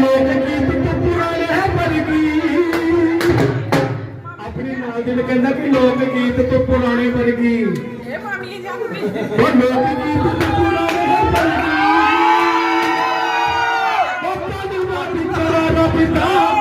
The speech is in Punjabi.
ਲੋਕ ਗੀਤ ਤੋਂ ਪੁਰਾਣੇ ਦਿਲ ਕਹਿੰਦਾ ਕਿ ਲੋਕ ਗੀਤ ਤੋਂ ਪੁਰਾਣੇ ਵਰਗੀ। ਇਹ ਮਾਮੀ ਜਾਂਦੀ ਉਹ ਲੋਕ ਗੀਤ ਤੋਂ ਪੁਰਾਣੇ ਵਰਗੀ। ਉਹ ਤਨ ਦਾ ਪਿਤਾ ਦਾ ਪਿਤਾ